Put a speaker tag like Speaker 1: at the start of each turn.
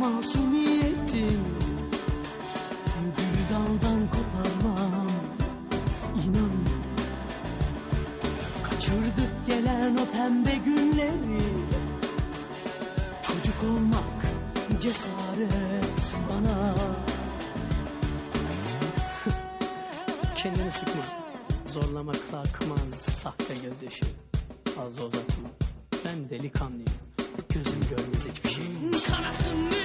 Speaker 1: masumiyetim Gül daldan koparmam. İnan Kaçırdık gelen o pembe günleri. Çocuk olmak cesaret bana. Kendini sıkma. Zorlamakla akmaz sahte gözyaşı. Fazla uzatma. Ben delikanlıyım Gözüm görmez hiçbir şey.
Speaker 2: Kanasın